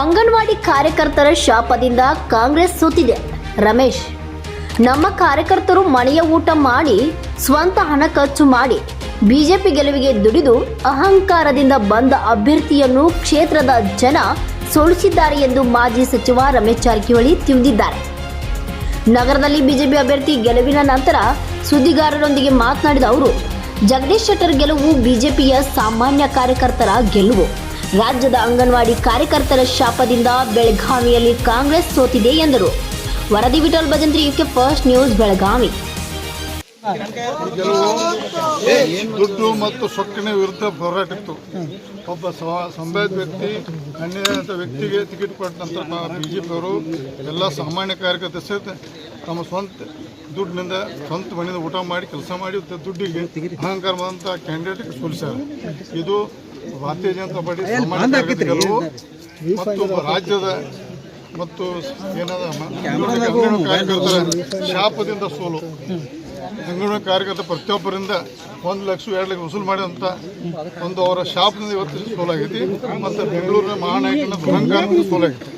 ಅಂಗನವಾಡಿ ಕಾರ್ಯಕರ್ತರ ಶಾಪದಿಂದ ಕಾಂಗ್ರೆಸ್ ಸೋತಿದೆ. ರಮೇಶ್, ನಮ್ಮ ಕಾರ್ಯಕರ್ತರು ಮನೆಯ ಊಟ ಮಾಡಿ, ಸ್ವಂತ ಹಣ ಖರ್ಚು ಮಾಡಿ, ಬಿಜೆಪಿ ಗೆಲುವಿಗೆ ದುಡಿದು ಅಹಂಕಾರದಿಂದ ಬಂದ ಅಭ್ಯರ್ಥಿಯನ್ನು ಕ್ಷೇತ್ರದ ಜನ ಸೋಲಿಸಿದ್ದಾರೆ ಎಂದು ಮಾಜಿ ಸಚಿವ ರಮೇಶ್ ಜಾರಕಿಹೊಳಿ ತಿಳಿದಿದ್ದಾರೆ. ನಗರದಲ್ಲಿ ಬಿಜೆಪಿ ಅಭ್ಯರ್ಥಿ ಗೆಲುವಿನ ನಂತರ ಸುದ್ದಿಗಾರರೊಂದಿಗೆ ಮಾತನಾಡಿದ ಅವರು, ಜಗದೀಶ್ ಶೆಟ್ಟರ್ ಗೆಲುವು ಬಿಜೆಪಿಯ ಸಾಮಾನ್ಯ ಕಾರ್ಯಕರ್ತರ ಗೆಲುವು. ರಾಜ್ಯದ ಅಂಗನವಾಡಿ ಕಾರ್ಯಕರ್ತರ ಶಾಪದಿಂದ ಬೆಳಗಾವಿಯಲ್ಲಿ ಕಾಂಗ್ರೆಸ್ ಸೋತಿದೆ ಎಂದರು. ವರದಿ Vithal Bhajantri U K first news, Belagavi. ದುಡ್ಡು ಮತ್ತು ಸೊಕ್ಕಿನ ವಿರುದ್ಧ ಹೋರಾಟ ಒಬ್ಬ ಸಂಭಾವ್ಯ ವ್ಯಕ್ತಿ ಅನ್ಯಾಯದ ವ್ಯಕ್ತಿಗೆ ಟಿಕೆಟ್ ಕೊಟ್ಟ ನಂತರ ಎಲ್ಲ ಸಾಮಾನ್ಯ ಕಾರ್ಯಕರ್ತ ಸಹಿತ ತಮ್ಮ ಸ್ವಂತ ದುಡ್ಡಿನಿಂದ ಸ್ವಂತ ಮನೆಯಿಂದ ಊಟ ಮಾಡಿ ಕೆಲಸ ಮಾಡಿ ದುಡ್ಡಿಗೆ ಅಹಂಕಾರ ಬಂದಂಥ ಕ್ಯಾಂಡಿಡೇಟ್ ಸೋಲಿಸ್ಯಾರ. ಇದು ಭಾರತೀಯ ಜನತಾ ಪಾರ್ಟಿ ಸಾಮಾನ್ಯ ಗೆಲುವು ಮತ್ತು ಒಬ್ಬ ರಾಜ್ಯದ ಮತ್ತು ಏನದ ಕಾರ್ಯಕರ್ತರ ಶಾಪದಿಂದ ಸೋಲು. ಅಂಗನವಾಡಿ ಕಾರ್ಯಕರ್ತ ಪ್ರತಿಯೊಬ್ಬರಿಂದ ಒಂದು ಲಕ್ಷ ಎರಡು ಲಕ್ಷ ವಸೂಲು ಮಾಡಿದಂಥ ಒಂದು ಅವರ ಶಾಪ್ನಿಂದ ಇವತ್ತು ಸೋಲಾಗೈತಿ ಮತ್ತು ಬೆಂಗಳೂರಿನ ಮಹಾನಾಯಕನ ಅಹಂಕಾರದಿಂದ ಸೋಲಾಗೈತಿ.